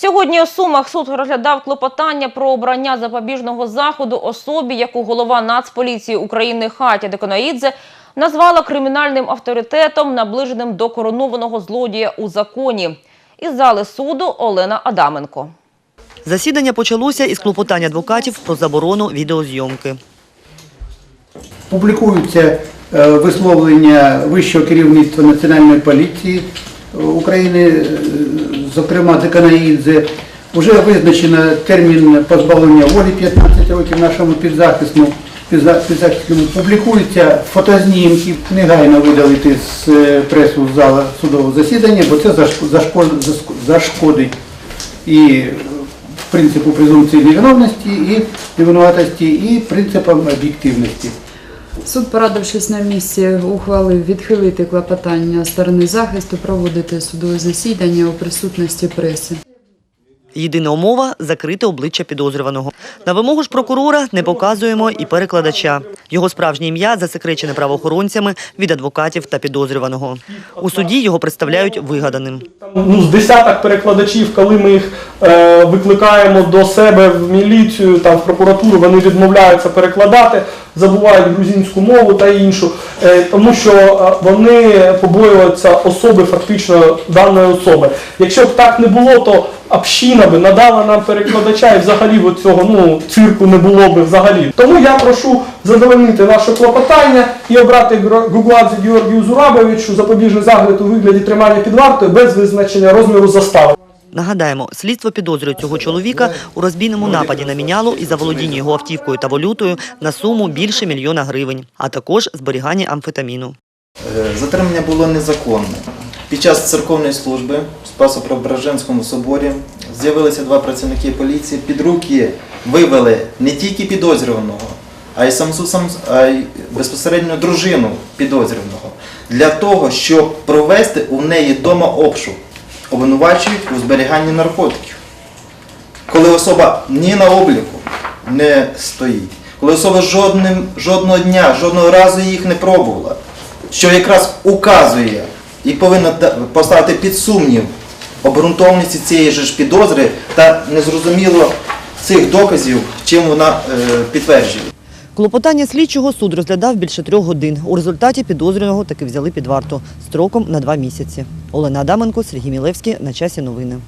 Сьогодні у Сумах суд розглядав клопотання про обрання запобіжного заходу особі, яку голова Нацполіції України Хатя Деконаїдзе назвала кримінальним авторитетом, наближеним до коронованого злодія у законі. Із зали суду Олена Адаменко. Засідання почалося із клопотань адвокатів про заборону відеозйомки. Публікуються е, висловлення вищого керівництва Національної поліції е, України, зокрема Деканаїдзе. Вже визначено термін позбавлення волі 15 років нашому підзахисному. підза- підзахисному. Публікуються фотознімки, негайно видалити з е, пресу зала судового засідання, бо це зашкодить і принципу презумпції невиновності, і невинуватості, і принципам об'єктивності. Суд, порадившись на місці, ухвалив відхилити клопотання сторони захисту, проводити судове засідання у присутності преси. Єдина умова – закрити обличчя підозрюваного. На вимогу ж прокурора не показуємо і перекладача. Його справжнє ім'я засекречене правоохоронцями від адвокатів та підозрюваного. У суді його представляють вигаданим. ну, з десяток перекладачів, коли ми їх е, викликаємо до себе в міліцію, там, в прокуратуру, вони відмовляються перекладати, забувають грузинську мову та іншу, е, тому що е, вони побоюються особи, фактично даної особи. Якщо б так не було, то община би надала нам перекладача і взагалі от цього ну, цирку не було би взагалі. Тому я прошу задовольнити наше клопотання і обрати Гугладзе Георгію Зурабовичу запобіжний загляд у вигляді тримання під вартою без визначення розміру застави. Нагадаємо, слідство підозрює цього чоловіка у розбійному нападі на міняло і заволодінні його автівкою та валютою на суму більше мільйона гривень, а також зберігання амфетаміну. Е, Затримання було незаконне. Під час церковної служби в Спасо-Преображенському соборі з'явилися два працівники поліції. Під руки вивели не тільки підозрюваного, а й саму сам, а й безпосередньо дружину підозрюваного для того, щоб провести у неї вдома обшук, обвинувачують у зберіганні наркотиків. Коли особа ні на обліку не стоїть, коли особа жодним, жодного дня, жодного разу їх не пробувала, що якраз указує і повинна поставити під сумнів обґрунтованості цієї ж підозри та незрозуміло цих доказів, чим вона е, підтверджує. Клопотання слідчого суд розглядав більше трьох годин. У результаті підозрюваного таки взяли під варту строком на два місяці. Олена Адаменко, Сергій Мілевський. На часі новини.